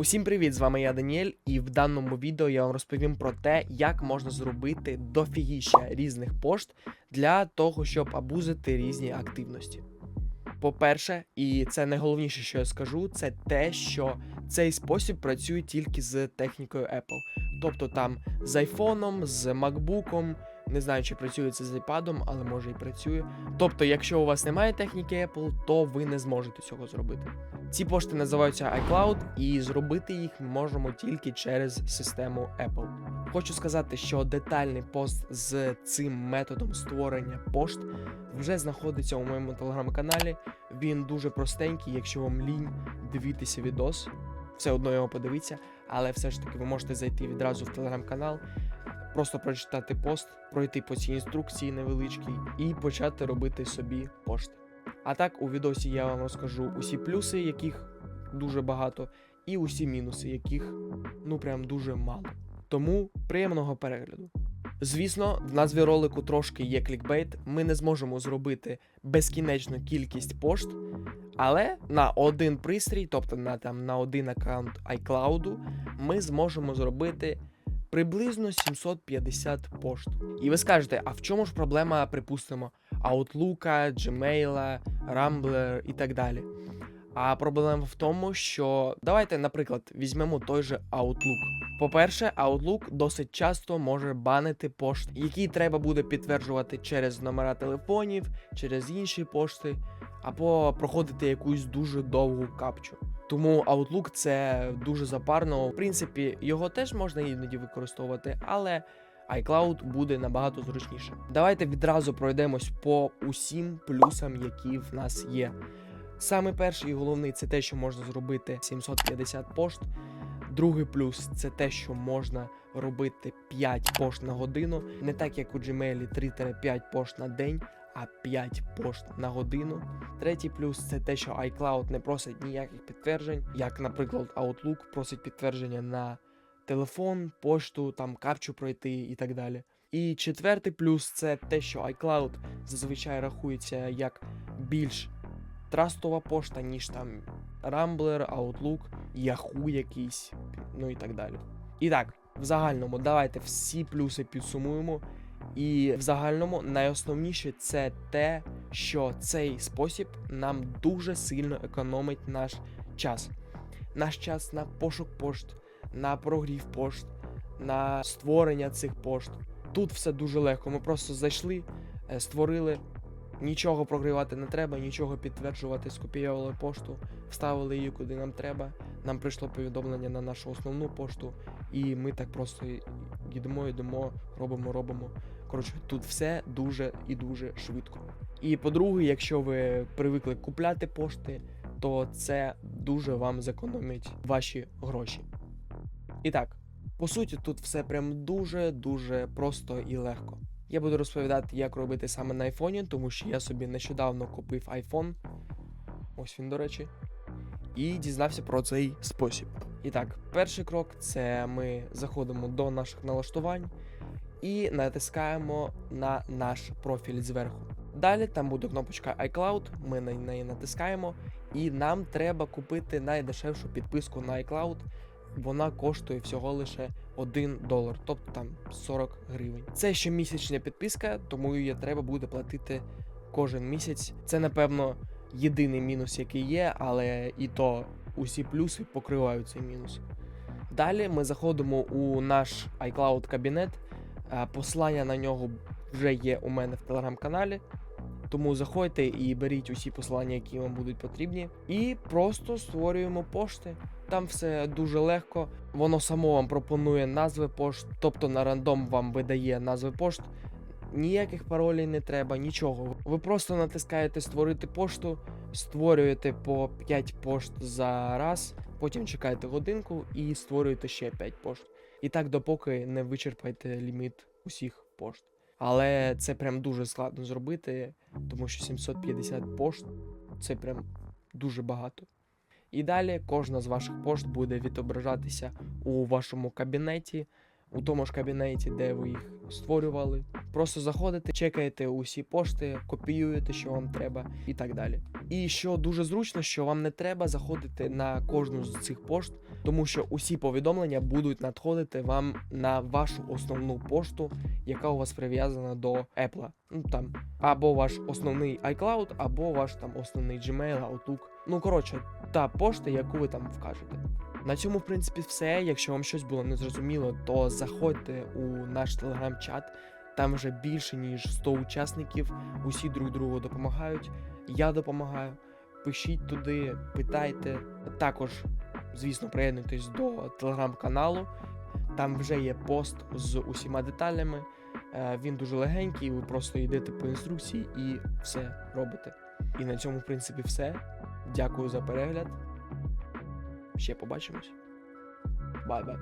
Усім привіт! З вами я Даніель, і в даному відео я вам розповім про те, як можна зробити дофігіща різних пошт для того, щоб абузити різні активності. По-перше, і це найголовніше, що я скажу, це те, що цей спосіб працює тільки з технікою Apple. Тобто там з айфоном, з MacBook, не знаю, чи працює це з iPad, але може і працює. Тобто, якщо у вас немає техніки Apple, то ви не зможете цього зробити. Ці пошти називаються iCloud, і зробити їх ми можемо тільки через систему Apple. Хочу сказати, що детальний пост з цим методом створення пошт вже знаходиться у моєму телеграм-каналі. Він дуже простенький, якщо вам лінь дивитися відос, все одно його подивіться, але все ж таки ви можете зайти відразу в телеграм-канал, просто прочитати пост, пройти по цій інструкції невеличкій і почати робити собі пошти. А так, у відосі я вам розкажу усі плюси, яких дуже багато, і усі мінуси, яких ну прям дуже мало. Тому приємного перегляду. Звісно, в назві ролику трошки є клікбейт. Ми не зможемо зробити безкінечну кількість пошт, але на один пристрій, тобто на там на один аккаунт iCloud, ми зможемо зробити приблизно 750 пошт. І ви скажете, а в чому ж проблема, припустимо, Outlook, Gmail, Rambler і так далі. А проблема в тому, що давайте, наприклад, візьмемо той же Outlook. По-перше, Outlook досить часто може банити пошт, які треба буде підтверджувати через номера телефонів, через інші пошти, або проходити якусь дуже довгу капчу. Тому Outlook це дуже запарно. В принципі, його теж можна іноді використовувати, але iCloud буде набагато зручніше. Давайте відразу пройдемось по усім плюсам, які в нас є. Саме перший і головний це те, що можна зробити 750 пошт. Другий плюс це те, що можна робити 5 пошт на годину, не так як у Gmail 3-5 пошт на день, а 5 пошт на годину. Третій плюс це те, що iCloud не просить ніяких підтверджень, як, наприклад, Outlook просить підтвердження на телефон, пошту, там капчу пройти і так далі. І четвертий плюс це те, що iCloud зазвичай рахується як більш трастова пошта, ніж там Rambler, Outlook, Yahoo якийсь, ну і так далі. І так, в загальному, давайте всі плюси підсумуємо. І в загальному найосновніше це те, що цей спосіб нам дуже сильно економить наш час. Наш час на пошук пошт, на прогрів пошт, на створення цих пошт. Тут все дуже легко. Ми просто зайшли, е, створили, нічого прогрівати не треба, нічого підтверджувати, скопійували пошту, вставили її куди нам треба. Нам прийшло повідомлення на нашу основну пошту, і ми так просто йдемо, йдемо, робимо, робимо. Коротше, тут все дуже і дуже швидко. І по-друге, якщо ви привикли купляти пошти, то це дуже вам зекономить ваші гроші. І так, по суті, тут все прям дуже-дуже просто і легко. Я буду розповідати, як робити саме на айфоні, тому що я собі нещодавно купив iPhone. Ось він, до речі. І дізнався про цей спосіб. І так, перший крок це ми заходимо до наших налаштувань і натискаємо на наш профіль зверху. Далі там буде кнопочка iCloud, ми на неї натискаємо, і нам треба купити найдешевшу підписку на iCloud. Вона коштує всього лише 1 долар, тобто там 40 гривень. Це щомісячна підписка, тому її треба буде платити кожен місяць. Це, напевно, єдиний мінус, який є, але і то усі плюси покривають цей мінус. Далі ми заходимо у наш iCloud кабінет. Е, Послання на нього вже є у мене в телеграм-каналі. Тому заходьте і беріть усі посилання, які вам будуть потрібні, і просто створюємо пошти. Там все дуже легко. Воно само вам пропонує назви пошт, тобто на рандом вам видає назви пошт. Ніяких паролей не треба, нічого. Ви просто натискаєте створити пошту, створюєте по 5 пошт за раз, потім чекаєте годинку і створюєте ще 5 пошт. І так допоки не вичерпаєте ліміт усіх пошт. Але це прям дуже складно зробити, тому що 750 пошт це прям дуже багато. І далі кожна з ваших пошт буде відображатися у вашому кабінеті. у тому ж кабінеті, де ви їх створювали. Просто заходите, чекаєте усі пошти, копіюєте, що вам треба, і так далі. І що дуже зручно, що вам не треба заходити на кожну з цих пошт, тому що усі повідомлення будуть надходити вам на вашу основну пошту, яка у вас прив'язана до Apple. Ну там або ваш основний iCloud, або ваш там основний Gmail, Outlook. Ну коротше, та пошта, яку ви там вкажете. На цьому, в принципі, все. Якщо вам щось було незрозуміло, то заходьте у наш телеграм-чат. Там вже більше ніж 100 учасників. Усі друг другу допомагають. Я допомагаю. Пишіть туди, питайте. Також, звісно, приєднуйтесь до телеграм-каналу. Там вже є пост з усіма деталями. Е, Він дуже легенький, ви просто йдете по інструкції і все робите. І на цьому, в принципі, все. Дякую за перегляд. Ще побачимось. Бай-бай.